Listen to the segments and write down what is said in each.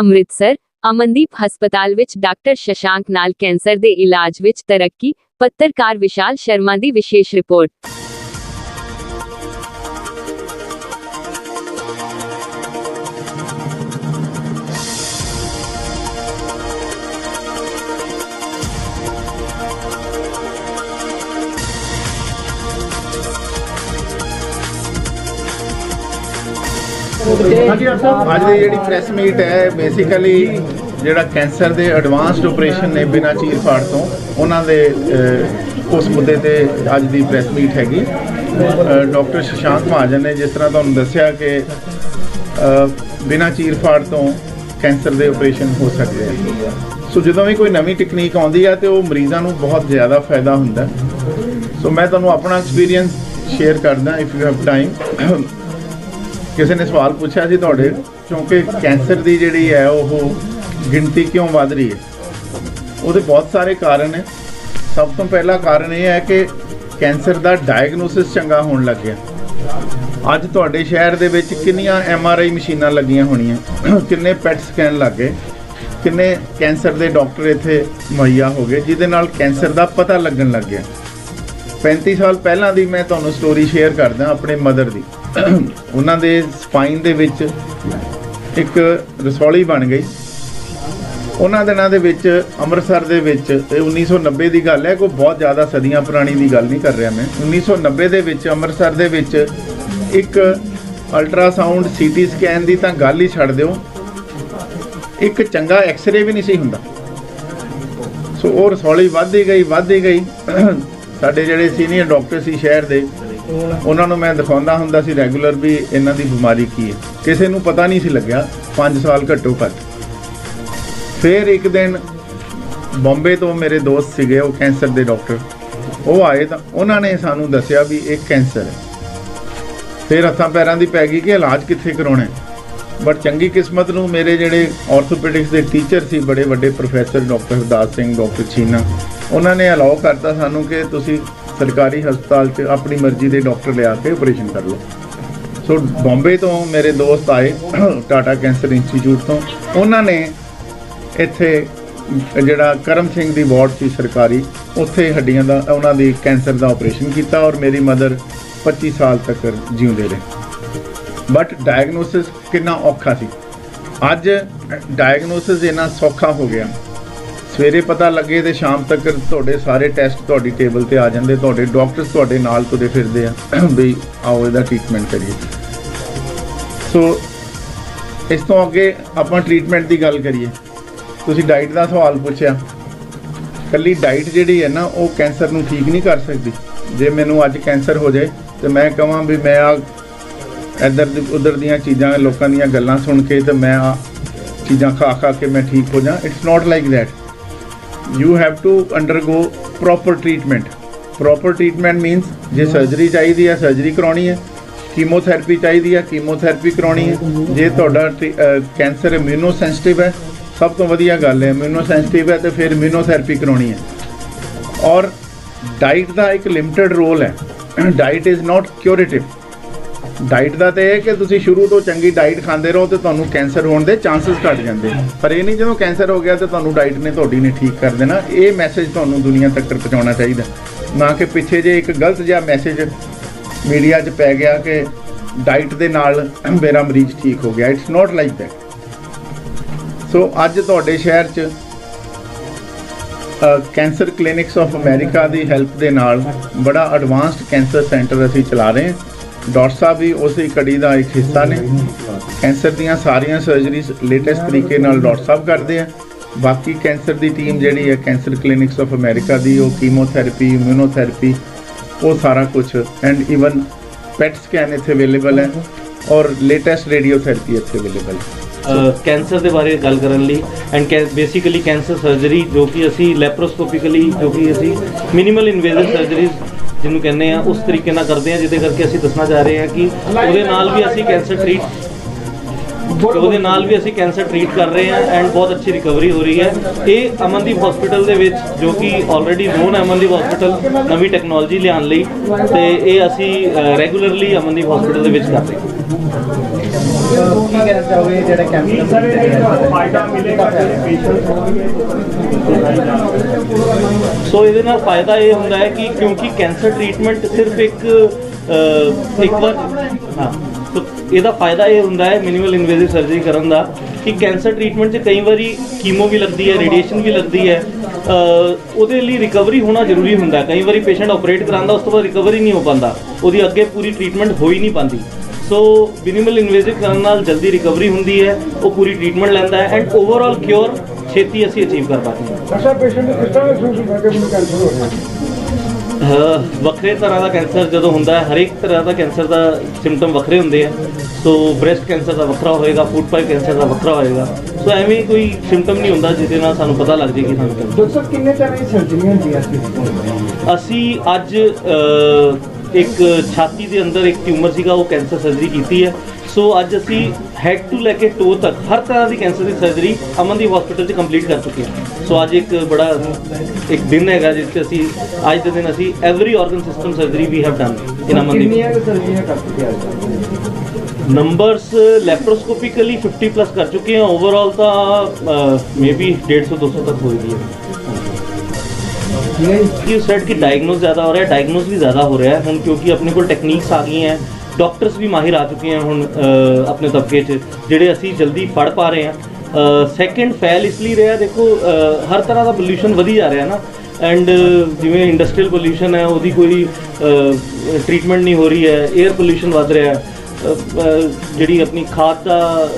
ਅੰਮ੍ਰਿਤਸਰ, ਅਮਨਦੀਪ ਹਸਪਤਾਲ ਵਿੱਚ ਡਾਕਟਰ ਸ਼ਸ਼ਾਂਕ ਨਾਲ ਕੈਂਸਰ ਦੇ ਇਲਾਜ ਵਿੱਚ ਤਰੱਕੀ, ਪੱਤਰਕਾਰ ਵਿਸ਼ਾਲ ਸ਼ਰਮਾ ਦੀ ਵਿਸ਼ੇਸ਼ ਰਿਪੋਰਟ। ਅੱਜ ਦੀ ਜਿਹੜੀ ਪ੍ਰੈਸ ਮੀਟ ਹੈ ਬੇਸਿਕਲੀ ਜਿਹੜਾ ਕੈਂਸਰ ਦੇ ਐਡਵਾਂਸਡ ਆਪਰੇਸ਼ਨ ਨੇ ਬਿਨਾਂ ਚੀਰ ਫਾੜ ਤੋਂ, ਉਹਨਾਂ ਦੇ ਉਸ ਮੁੱਦੇ ਤੇ ਅੱਜ ਦੀ ਪ੍ਰੈਸ ਮੀਟ ਹੈਗੀ। ਡਾਕਟਰ ਸ਼ਸ਼ਾਂਕ ਮਹਾਜਨ ਨੇ ਜਿਸ ਤਰ੍ਹਾਂ ਤੁਹਾਨੂੰ ਦੱਸਿਆ ਕਿ ਬਿਨਾਂ ਚੀਰ ਫਾੜ ਤੋਂ ਕੈਂਸਰ ਦੇ ਆਪਰੇਸ਼ਨ ਹੋ ਸਕਦੇ ਆ। ਸੋ ਜਦੋਂ ਵੀ ਕੋਈ ਨਵੀਂ ਟੈਕਨੀਕ ਆਉਂਦੀ ਆ ਤੇ ਉਹ ਮਰੀਜ਼ਾਂ ਨੂੰ ਬਹੁਤ ਜ਼ਿਆਦਾ ਫਾਇਦਾ ਹੁੰਦਾ। ਸੋ ਮੈਂ ਤੁਹਾਨੂੰ ਆਪਣਾ ਐਕਸਪੀਰੀਅੰਸ ਸ਼ੇਅਰ ਕਰਦਾ ਇਫ ਯੂ ਹੈਵ ਟਾਈਮ ਕਿਸੇ ਨੇ ਸਵਾਲ ਪੁੱਛਿਆ ਸੀ ਤੁਹਾਡੇ, ਕਿਉਂਕਿ ਕੈਂਸਰ ਦੀ ਜਿਹੜੀ ਹੈ ਉਹ ਗਿਣਤੀ ਕਿਉਂ ਵੱਧ ਰਹੀ ਹੈ? ਉਹਦੇ ਬਹੁਤ ਸਾਰੇ ਕਾਰਨ ਹੈ ਸਭ ਤੋਂ ਪਹਿਲਾ ਕਾਰਨ ਇਹ ਹੈ ਕਿ ਕੈਂਸਰ ਦਾ ਡਾਇਗਨੋਸਿਸ ਚੰਗਾ ਹੋਣ ਲੱਗ ਗਿਆ। ਅੱਜ ਤੁਹਾਡੇ ਸ਼ਹਿਰ ਦੇ ਵਿੱਚ ਕਿੰਨੀਆਂ ਐਮ ਆਰ ਆਈ ਮਸ਼ੀਨਾਂ ਲੱਗੀਆਂ ਹੋਣੀਆਂ? ਕਿੰਨੇ ਪੈਟ ਸਕੈਨ ਲੱਗੇ ਕਿੰਨੇ ਕੈਂਸਰ ਦੇ ਡਾਕਟਰ ਇੱਥੇ ਮੁਹੱਈਆ ਹੋ ਗਏ, ਜਿਹਦੇ ਨਾਲ ਕੈਂਸਰ ਦਾ ਪਤਾ ਲੱਗਣ ਲੱਗ ਗਿਆ? 35 ਸਾਲ ਪਹਿਲਾਂ ਦੀ ਮੈਂ ਤੁਹਾਨੂੰ ਸਟੋਰੀ ਸ਼ੇਅਰ ਕਰਦਾ ਆਪਣੇ ਮਦਰ ਦੀ। ਉਹਨਾਂ ਦੇ ਸਪਾਈਨ ਦੇ ਵਿੱਚ ਇੱਕ ਰਸੌਲੀ ਬਣ ਗਈ। ਉਹਨਾਂ ਦਿਨਾਂ ਦੇ ਵਿੱਚ ਅੰਮ੍ਰਿਤਸਰ ਦੇ ਵਿੱਚ, ਇਹ 1990 ਦੀ ਗੱਲ ਹੈ ਕੋਈ ਬਹੁਤ ਜ਼ਿਆਦਾ ਸਦੀਆਂ ਪੁਰਾਣੀ ਦੀ ਗੱਲ ਨਹੀਂ ਕਰ ਰਿਹਾ ਮੈਂ। 1990 ਦੇ ਵਿੱਚ ਅੰਮ੍ਰਿਤਸਰ ਦੇ ਵਿੱਚ ਇੱਕ ਅਲਟਰਾਸਾਊਂਡ ਸੀਟੀ ਸਕੈਨ ਦੀ ਤਾਂ ਗੱਲ ਹੀ ਛੱਡ ਦਿਓ। ਇੱਕ ਚੰਗਾ ਐਕਸ-ਰੇ ਵੀ ਨਹੀਂ ਸੀ ਹੁੰਦਾ। ਸੋ ਉਹ ਰਸੌਲੀ ਵੱਧਦੀ ਗਈ ਵੱਧਦੀ ਗਈ। ਸਾਡੇ ਜਿਹੜੇ ਸੀਨੀਅਰ ਡਾਕਟਰ ਸੀ ਸ਼ਹਿਰ ਦੇ, ਉਹਨਾਂ ਨੂੰ ਮੈਂ ਦਿਖਾਉਂਦਾ ਹੁੰਦਾ ਸੀ ਰੈਗੂਲਰ ਵੀ ਇਹਨਾਂ ਦੀ ਬਿਮਾਰੀ ਕੀ ਹੈ। ਕਿਸੇ ਨੂੰ ਪਤਾ ਨਹੀਂ ਸੀ ਲੱਗਿਆ 5 ਸਾਲ ਘੱਟੋ ਘੱਟ। ਫਿਰ ਇੱਕ ਦਿਨ ਬੰਬੇ ਤੋਂ ਮੇਰੇ ਦੋਸਤ ਸੀਗੇ, ਉਹ ਕੈਂਸਰ ਦੇ ਡਾਕਟਰ। ਉਹ ਆਏ ਤਾਂ ਉਹਨਾਂ ਨੇ ਸਾਨੂੰ ਦੱਸਿਆ ਵੀ ਇਹ ਕੈਂਸਰ ਹੈ। ਫਿਰ ਹੱਥਾਂ ਪੈਰਾਂ ਦੀ ਪੈ ਗਈ ਕਿ ਇਲਾਜ ਕਿੱਥੇ ਕਰਾਉਣਾ ਹੈ। ਬਟ ਚੰਗੀ ਕਿਸਮਤ ਨੂੰ ਮੇਰੇ ਜਿਹੜੇ ਆਰਥੋਪੈਡਿਕਸ ਦੇ ਟੀਚਰ ਸੀ, ਬੜੇ ਵੱਡੇ professor doctor Hardas Singh, doctor China ਉਹਨਾਂ ਨੇ ਅਲਾਉ ਕਰਤਾ ਸਾਨੂੰ ਕਿ ਤੁਸੀਂ ਸਰਕਾਰੀ ਹਸਪਤਾਲ 'ਚ ਆਪਣੀ ਮਰਜ਼ੀ ਦੇ ਡਾਕਟਰ ਲਿਆ ਕੇ ਆਪਰੇਸ਼ਨ ਕਰ ਲਓ। ਸੋ ਬੰਬੇ ਤੋਂ ਮੇਰੇ ਦੋਸਤ ਆਏ ਟਾਟਾ ਕੈਂਸਰ ਇੰਸਟੀਚਿਊਟ ਤੋਂ। ਉਹਨਾਂ ਨੇ ਇੱਥੇ ਜਿਹੜਾ ਕਰਮ ਸਿੰਘ ਦੀ ਵਾਰਡ ਸੀ ਸਰਕਾਰੀ, ਉੱਥੇ ਹੱਡੀਆਂ ਦਾ, ਉਹਨਾਂ ਦੀ ਕੈਂਸਰ ਦਾ ਆਪਰੇਸ਼ਨ ਕੀਤਾ ਔਰ ਮੇਰੀ ਮਦਰ 25 ਸਾਲ ਤੱਕ ਜਿਉਂਦੇ ਰਹੇ। ਬਟ ਡਾਇਗਨੋਸਿਸ ਕਿੰਨਾ ਔਖਾ ਸੀ। ਅੱਜ ਡਾਇਗਨੋਸਿਸ ਇੰਨਾ ਸੌਖਾ ਹੋ ਗਿਆ। ਸਵੇਰੇ ਪਤਾ ਲੱਗੇ ਤੇ ਸ਼ਾਮ ਤੱਕ ਤੁਹਾਡੇ ਸਾਰੇ ਟੈਸਟ ਤੁਹਾਡੀ ਟੇਬਲ ਤੇ ਆ ਜਾਂਦੇ, ਤੁਹਾਡੇ ਡਾਕਟਰਸ ਤੁਹਾਡੇ ਨਾਲ ਤੁਰੇ ਫਿਰਦੇ ਆ, ਵੀ ਆਓ ਇਹਦਾ ਟ੍ਰੀਟਮੈਂਟ ਕਰੀਏ। ਸੋ ਇਸ ਤੋਂ ਅੱਗੇ ਆਪਾਂ ਟ੍ਰੀਟਮੈਂਟ ਦੀ ਗੱਲ ਕਰੀਏ। ਤੁਸੀਂ ਡਾਈਟ ਦਾ ਸਵਾਲ ਪੁੱਛਿਆ। ਕੱਲੀ ਡਾਈਟ ਜਿਹੜੀ ਹੈ ਨਾ, ਉਹ ਕੈਂਸਰ ਨੂੰ ਠੀਕ ਨਹੀਂ ਕਰ ਸਕਦੀ। ਜੇ ਮੈਨੂੰ ਅੱਜ ਕੈਂਸਰ ਹੋ ਜਾਏ, ਤੇ ਮੈਂ ਕਹਾਂ ਵੀ ਮੈਂ ਆ ਇੱਧਰ ਦੀ, ਉਧਰ ਦੀਆਂ ਚੀਜ਼ਾਂ, ਲੋਕਾਂ ਦੀਆਂ ਗੱਲਾਂ ਸੁਣ ਕੇ ਤੇ ਮੈਂ ਆ ਚੀਜ਼ਾਂ ਖਾ ਖਾ ਕੇ ਮੈਂ ਠੀਕ ਹੋ ਜਾ। It's not like that you have to undergo proper treatment proper treatment means ਜੇ ਸਰਜਰੀ ਚਾਹੀਦੀ ਹੈ ਸਰਜਰੀ ਕਰਾਉਣੀ ਹੈ ਕੀਮੋਥੈਰੇਪੀ ਚਾਹੀਦੀ ਹੈ ਕੀਮੋਥੈਰੇਪੀ ਕਰਾਉਣੀ ਹੈ ਜੇ ਤੁਹਾਡਾ ਕੈਂਸਰ ਇਮਿਊਨੋ ਸੈਂਸਿਟਿਵ ਹੈ ਸਭ ਤੋਂ ਵਧੀਆ ਗੱਲ ਹੈ ਇਮਿਊਨੋ ਸੈਂਸਿਟਿਵ ਹੈ ਤੇ ਫਿਰ ਇਮਿਊਨੋਥੈਰੇਪੀ ਕਰਾਉਣੀ ਹੈ। ਔਰ ਡਾਈਟ ਦਾ ਇੱਕ ਲਿਮਟਿਡ ਰੋਲ ਹੈ। Diet is not curative diet ਦਾ ਤੇ ਇਹ ਹੈ ਕਿ ਤੁਸੀਂ ਸ਼ੁਰੂ ਤੋਂ ਚੰਗੀ ਡਾਈਟ ਖਾਂਦੇ ਰਹੋ ਤੇ ਤੁਹਾਨੂੰ ਕੈਂਸਰ ਹੋਣ ਦੇ ਚਾਂਸਸ ਘਟ ਜਾਂਦੇ। ਪਰ ਇਹ ਨਹੀਂ ਜਦੋਂ ਕੈਂਸਰ ਹੋ ਗਿਆ ਤੇ ਤੁਹਾਨੂੰ ਡਾਈਟ ਨੇ ਤੁਹਾਡੀ ਨੇ ਠੀਕ ਕਰ ਦੇਣਾ। ਇਹ ਮੈਸੇਜ ਤੁਹਾਨੂੰ ਦੁਨੀਆ ਤੱਕ ਪਹੁੰਚਾਉਣਾ ਚਾਹੀਦਾ। ਨਾ ਕਿ ਪਿੱਛੇ ਜੇ ਇੱਕ ਗਲਤ ਜਿਹਾ ਮੈਸੇਜ ਮੀਡੀਆ 'ਚ ਪੈ ਗਿਆ ਕਿ ਡਾਈਟ ਦੇ ਨਾਲ ਮੇਰਾ ਮਰੀਜ਼ ਠੀਕ ਹੋ ਗਿਆ। It's not like that so ਅੱਜ ਤੁਹਾਡੇ ਸ਼ਹਿਰ 'ਚ ਕੈਂਸਰ ਕਲੀਨਿਕਸ ਆਫ ਅਮਰੀਕਾ ਦੀ ਹੈਲਪ ਦੇ ਨਾਲ ਬੜਾ ਐਡਵਾਂਸਡ ਕੈਂਸਰ ਸੈਂਟਰ ਅਸੀਂ ਚਲਾ ਰਹੇ ਹਾਂ। ਡਾਕਟਰ ਸਾਹਿਬ ਵੀ ਉਸੇ ਕੜੀ ਦਾ ਇੱਕ ਹਿੱਸਾ ਨੇ। ਕੈਂਸਰ ਦੀਆਂ ਸਾਰੀਆਂ ਸਰਜਰੀਜ਼ ਲੇਟੈਸਟ ਤਰੀਕੇ ਨਾਲ ਡਾਕਟਰ ਸਾਹਿਬ ਕਰਦੇ ਆ। ਬਾਕੀ ਕੈਂਸਰ ਦੀ ਟੀਮ ਜਿਹੜੀ ਹੈ, ਕੈਂਸਰ ਕਲੀਨਿਕਸ ਆਫ ਅਮਰੀਕਾ ਦੀ, ਉਹ ਕੀਮੋਥੈਰੇਪੀ ਇਮਿਊਨੋਥੈਰੇਪੀ ਉਹ ਸਾਰਾ ਕੁਝ ਐਂਡ ਇਵਨ ਪੈਟ ਸਕੈਨ ਇੱਥੇ ਅਵੇਲੇਬਲ ਹੈ ਔਰ ਲੇਟੈਸਟ ਰੇਡੀਓਥੈਰੇਪੀ ਇੱਥੇ ਅਵੇਲੇਬਲ ਹੈ। ਕੈਂਸਰ ਦੇ ਬਾਰੇ ਗੱਲ ਕਰਨ ਲਈ। ਐਂਡ ਬੇਸਿਕਲੀ ਕੈਂਸਰ ਸਰਜਰੀ ਜੋ ਕਿ ਅਸੀਂ ਲੈਪਰੋਸਕੋਪਿਕਲੀ ਜੋ ਕਿ ਅਸੀਂ ਮਿਨੀਮਲ ਇਨਵੇਜ਼ਿਵ ਸਰਜਰੀਜ਼ ਜਿਹਨੂੰ ਕਹਿੰਦੇ ਆ, ਉਸ ਤਰੀਕੇ ਨਾਲ ਕਰਦੇ ਆ, ਜਿਹਦੇ ਕਰਕੇ ਅਸੀਂ ਦੱਸਣਾ ਚਾਹ ਰਹੇ ਹਾਂ ਕਿ ਉਹਦੇ ਨਾਲ ਵੀ ਅਸੀਂ ਕੈਂਸਰ ਟ੍ਰੀਟ ਤੇ ਉਹਦੇ ਨਾਲ ਵੀ ਅਸੀਂ ਕੈਂਸਰ ਟਰੀਟ ਕਰ ਰਹੇ ਹਾਂ ਐਂਡ ਬਹੁਤ ਅੱਛੀ ਰਿਕਵਰੀ ਹੋ ਰਹੀ ਹੈ। ਇਹ ਅਮਨਦੀਪ ਹਸਪੀਟਲ ਦੇ ਵਿੱਚ, ਜੋ ਕਿ ਆਲਰੇਡੀ ਨੋਨ ਅਮਨਦੀਪ ਹਸਪੀਟਲ ਨਵੀਂ ਟੈਕਨੋਲੋਜੀ ਲਿਆਉਣ ਲਈ ਤੇ ਇਹ ਅਸੀਂ ਰੈਗੂਲਰਲੀ ਅਮਨਦੀਪ ਹਸਪੀਟਲ ਦੇ ਵਿੱਚ ਕਰ ਰਹੇ ਹਾਂ। ਸੋ ਇਹਦੇ ਨਾਲ ਫਾਇਦਾ ਇਹ ਹੁੰਦਾ ਹੈ ਕਿ ਕਿਉਂਕਿ ਕੈਂਸਰ ਟ੍ਰੀਟਮੈਂਟ ਸਿਰਫ ਇੱਕ ਇੱਕ ਵਾਰ ਹਾਂ। ਸੋ ਇਹਦਾ ਫਾਇਦਾ ਇਹ ਹੁੰਦਾ ਹੈ ਮਿਨੀਮਲ ਇਨਵੇਸਿਵ ਸਰਜਰੀ ਕਰਨ ਦਾ ਕਿ ਕੈਂਸਰ ਟ੍ਰੀਟਮੈਂਟ 'ਚ ਕਈ ਵਾਰੀ ਕੀਮੋ ਵੀ ਲੱਗਦੀ ਹੈ ਰੇਡੀਏਸ਼ਨ ਵੀ ਲੱਗਦੀ ਹੈ। ਅਹ, ਉਹਦੇ ਲਈ ਰਿਕਵਰੀ ਹੋਣਾ ਜ਼ਰੂਰੀ ਹੁੰਦਾ ਹੈ। ਕਈ ਵਾਰੀ ਪੇਸ਼ੈਂਟ ਆਪਰੇਟ ਕਰਾਉਂਦਾ ਉਸ ਤੋਂ ਬਾਅਦ ਰਿਕਵਰੀ ਨਹੀਂ ਹੋ ਪਾਉਂਦਾ। ਉਹਦੀ ਅੱਗੇ ਪੂਰੀ ਟ੍ਰੀਟਮੈਂਟ ਹੋ ਹੀ ਨਹੀਂ ਪਾਉਂਦੀ। ਸੋ ਮਿਨੀਮਲ ਇਨਵੇਸਿਵ ਕਰਨ ਨਾਲ ਜਲਦੀ ਰਿਕਵਰੀ ਹੁੰਦੀ ਹੈ ਉਹ ਪੂਰੀ ਟ੍ਰੀਟਮੈਂਟ ਲੈਂਦਾ ਹੈ ਐਂਡ ਓਵਰਆਲ ਕਿਉਰ ਛੇਤੀ ਅਸੀਂ ਅਚੀਵ ਕਰ ਪਾਉਂਦੇ ਹਾਂ। ਅੱਛਾ ਪੇਸ਼ੈਂਟ ਕਿਸ ਤਰ੍ਹਾਂ ਮਹਿਸੂਸ ਹੁੰਦਾ ਕਿ ਮੈਨੂੰ ਕੈਂਸਰ ਹੋ ਰਿਹਾ ਅਹ ਵੱਖਰੇ ਤਰ੍ਹਾਂ ਦਾ ਕੈਂਸਰ ਜਦੋਂ ਹੁੰਦਾ ਹੈ ਹਰੇਕ ਤਰ੍ਹਾਂ ਦਾ ਕੈਂਸਰ ਦਾ ਸਿੰਪਟਮ ਵੱਖਰੇ ਹੁੰਦੇ ਆ। ਸੋ ਬ੍ਰੈਸਟ ਕੈਂਸਰ ਦਾ ਵੱਖਰਾ ਹੋਏਗਾ ਫੂਡ ਪਾਈਪ ਕੈਂਸਰ ਦਾ ਵੱਖਰਾ ਹੋਏਗਾ। ਸੋ ਐਵੇਂ ਕੋਈ ਸਿੰਪਟਮ ਨਹੀਂ ਹੁੰਦਾ ਜਿਹਦੇ ਨਾਲ ਸਾਨੂੰ ਪਤਾ ਲੱਗ ਜੇ ਕਿ ਸਾਨੂੰ ਡਾਕਟਰ ਕਿੰਨੇ ਤਰ੍ਹਾਂ ਦੀ ਸਰਜਰੀਆਂ ਹੁੰਦੀਆਂ ਸੀ ਅਸੀਂ ਅੱਜ ਇੱਕ ਛਾਤੀ ਦੇ ਅੰਦਰ ਇੱਕ ਟਿਊਮਰ ਸੀਗਾ ਉਹ ਕੈਂਸਰ ਸਰਜਰੀ ਕੀਤੀ ਹੈ। ਸੋ ਅੱਜ ਅਸੀਂ ਹੈਡ ਟੂ ਲੈ ਕੇ ਟੋ ਤੱਕ ਹਰ ਤਰ੍ਹਾਂ ਦੀ ਕੈਂਸਰ ਦੀ ਸਰਜਰੀ ਅਮਨਦੀਪ ਹਸਪੀਟਲ 'ਚ ਕੰਪਲੀਟ ਕਰ ਚੁੱਕੇ ਹਾਂ ਸੋ ਅੱਜ ਇੱਕ ਬੜਾ ਇੱਕ ਦਿਨ ਹੈਗਾ ਜਿਸ 'ਚ ਅਸੀਂ ਅੱਜ ਦੇ ਦਿਨ ਅਸੀਂ every organ system surgery we have done in Amandeep ਕਿੰਨੀਆਂ ਕੁ ਸਰਜਰੀਆਂ ਕਰ ਚੁੱਕੇ ਆ ਨੰਬਰਸ ਲੈਪਰੋਸਕੋਪਿਕਲੀ 50 ਪਲੱਸ ਕਰ ਚੁੱਕੇ ਹਾਂ ਓਵਰਆਲ ਤਾਂ ਮੇਬੀ 150 200 ਤੱਕ ਹੋਏਗੀ ਠੀਕ ਹੈ ਜੀ ਕਿ ਸੈਟ ਕਿ ਡਾਇਗਨੋਸ ਜ਼ਿਆਦਾ ਹੋ ਰਿਹਾ ਹੈ ਡਾਇਗਨੋਸ ਵੀ ਜ਼ਿਆਦਾ ਹੋ ਰਿਹਾ ਹੈ ਹੁਣ ਕਿਉਂਕਿ ਆਪਣੇ ਕੋਲ ਟੈਕਨੀਕਸ ਆ ਗਈਆਂ ਡਾਕਟਰਸ ਵੀ ਮਾਹਿਰ ਆ ਚੁੱਕੇ ਹਨ ਹੁਣ ਆਪਣੇ ਤਬਕੇ 'ਚ, ਜਿਹੜੇ ਅਸੀਂ ਜਲਦੀ ਫੜ ਪਾ ਰਹੇ ਹਾਂ। ਸੈਕੰਡ ਫੈਲ ਇਸ ਲਈ ਰਿਹਾ, ਦੇਖੋ ਹਰ ਤਰ੍ਹਾਂ ਦਾ ਪੋਲੂਸ਼ਨ ਵਧੀ ਜਾ ਰਿਹਾ ਨਾ। ਐਂਡ ਜਿਵੇਂ ਇੰਡਸਟਰੀਅਲ ਪੋਲੂਸ਼ਨ ਹੈ, ਉਹਦੀ ਕੋਈ ਟ੍ਰੀਟਮੈਂਟ ਨਹੀਂ ਹੋ ਰਹੀ ਹੈ 에ਅਰ ਪੋਲੂਸ਼ਨ ਵਧ ਰਿਹਾ ਜਿਹੜੀ ਆਪਣੀ ਖਾਦ ਦਾ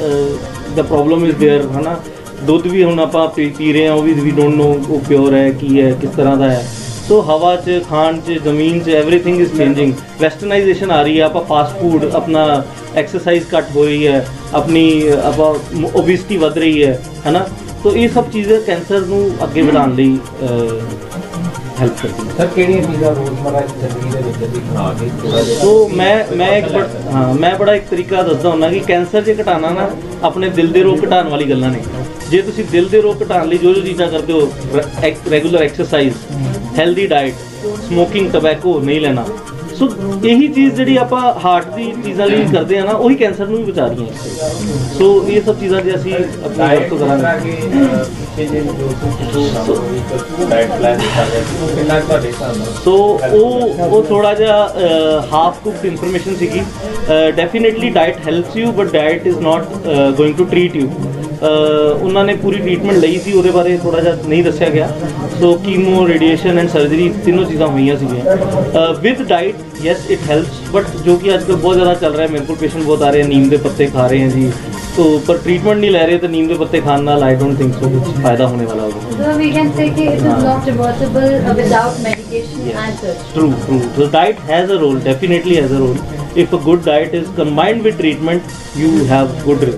ਦਾ ਪ੍ਰੋਬਲਮ ਇਜ਼ देयर ਹਨਾ। ਦੁੱਧ ਵੀ ਹੁਣ ਆਪਾਂ ਪੀ ਰਹੇ ਹਾਂ, ਉਹ ਵੀ ਵੀ ਡੋਨਟ ਨੋ ਉਹ ਪਿਓਰ ਹੈ, ਕੀ ਹੈ, ਕਿਸ ਤਰ੍ਹਾਂ ਦਾ ਹੈ। ਸੋ ਹਵਾ 'ਚ ਖਾਣ 'ਚ ਜ਼ਮੀਨ 'ਚ ਐਵਰੀਥਿੰਗ ਇਜ਼ ਚੇਂਜਿੰਗ ਵੈਸਟਰਨਾਈਜੇਸ਼ਨ ਆ ਰਹੀ ਹੈ ਆਪਾਂ ਫਾਸਟ ਫੂਡ ਆਪਣਾ ਐਕਸਰਸਾਈਜ਼ ਘੱਟ ਹੋ ਰਹੀ ਹੈ ਆਪਣੀ ਆਪਾਂ ਓਬਿਸਿਟੀ ਵੱਧ ਰਹੀ ਹੈ ਹਨਾ? ਸੋ ਇਹ ਸਭ ਚੀਜ਼ਾਂ ਕੈਂਸਰ ਨੂੰ ਅੱਗੇ ਵਧਾਉਣ ਲਈ ਹੈਲਪ ਕਰਦੀਆਂ ਸਰ ਕਿਹੜੀਆਂ ਚੀਜ਼ਾਂ ਰੋਜ਼ਮਰਰਾ ਦੀ ਜ਼ਿੰਦਗੀ ਦੇ ਵਿੱਚ ਅਸੀਂ ਖਾ ਕੇ ਸੋ ਮੈਂ ਮੈਂ ਇੱਕ ਹਾਂ ਮੈਂ ਬੜਾ ਇੱਕ ਤਰੀਕਾ ਦੱਸਦਾ ਹੁੰਦਾ ਕਿ ਕੈਂਸਰ ਜੇ ਘਟਾਣਾ ਨਾ ਆਪਣੇ ਦਿਲ ਦੇ ਰੋਗ ਘਟਾਉਣ ਵਾਲੀ ਗੱਲਾਂ ਨੇ। ਜੇ ਤੁਸੀਂ ਦਿਲ ਦੇ ਰੋਗ ਘਟਾਉਣ ਲਈ ਜੋ ਜੋ ਚੀਜ਼ਾਂ ਕਰਦੇ ਹੋ regular exercise healthy diet smoking tobacco ਨਹੀਂ ਲੈਣਾ। ਸੋ ਇਹੀ ਚੀਜ਼ ਜਿਹੜੀ ਆਪਾਂ ਹਾਰਟ ਦੀ ਚੀਜ਼ਾਂ ਲਈ ਕਰਦੇ ਆ ਨਾ ਉਹੀ ਕੈਂਸਰ ਨੂੰ ਵੀ ਬਚਾ ਰਹੀਆਂ ਸੋ ਇਹ ਸਭ ਚੀਜ਼ਾਂ ਜੇ ਅਸੀਂ ਆਪਣੀ ਵਰਤੋਂ ਕਰਾਂਗੇ। ਸੋ ਉਹ ਉਹ ਥੋੜਾ ਜਿਹਾ ਹਾਫ ਕੁਕਡ ਇਨਫੋਰਮੇਸ਼ਨ ਸੀਗੀ। Definitely diet helps you but diet is not going to treat you ਉਹਨਾਂ ਨੇ ਪੂਰੀ ਟ੍ਰੀਟਮੈਂਟ ਲਈ ਸੀ ਉਹਦੇ ਬਾਰੇ ਥੋੜਾ ਜਿਹਾ ਨਹੀਂ ਦੱਸਿਆ ਗਿਆ so chemo radiation and surgery ਤਿੰਨੋਂ ਚੀਜ਼ਾਂ ਹੋਈਆਂ ਸੀਗੀਆਂ with diet yes it helps but ਜੋ ਕਿ ਅੱਜਕੱਲ ਬਹੁਤ ਜ਼ਿਆਦਾ ਚੱਲ ਰਿਹਾ ਹੈ ਮੇਰੇ ਕੋਲ ਪੇਸ਼ੈਂਟ ਬਹੁਤ ਆ ਰਹੇ ਹਨ ਨੀਮ ਦੇ ਪੱਤੇ ਖਾ ਰਹੇ ਹਨ ਜੀ तो पर ट्रीटमेंट नहीं ले रहे तो नीम के पत्ते खाने नाल आई डोंट थिंक सो कुछ फायदा होने वाला होगा So we can say that it is not reversible uh, without medication and such. True, true. So diet has a role, definitely has a role. If a good diet is combined with treatment, you have good results.